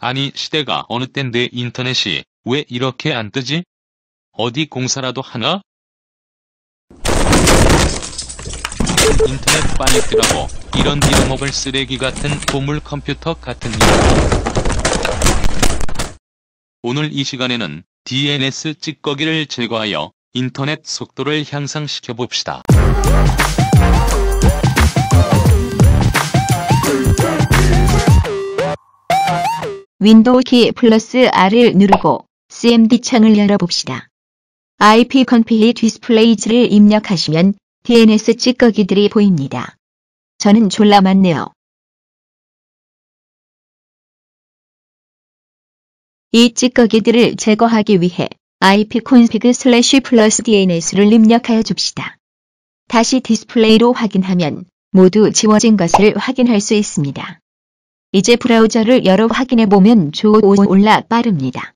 아니 시대가 어느 땐데 인터넷이 왜 이렇게 안 뜨지? 어디 공사라도 하나? 인터넷 빨리 뜨라고 이런 잃어먹을 쓰레기 같은 보물 컴퓨터 같은 일. 오늘 이 시간에는 DNS 찌꺼기를 제거하여 인터넷 속도를 향상시켜 봅시다. 윈도우 키 플러스 R을 누르고 CMD 창을 열어봅시다. IP 컨피히 디스플레이즈를 입력하시면 DNS 찌꺼기들이 보입니다. 저는 졸라 많네요. 이 찌꺼기들을 제거하기 위해 ipconfig 슬래시 플러스 DNS를 입력하여 줍시다. 다시 디스플레이로 확인하면 모두 지워진 것을 확인할 수 있습니다. 이제 브라우저를 열어 확인해 보면 좋올라 빠릅니다.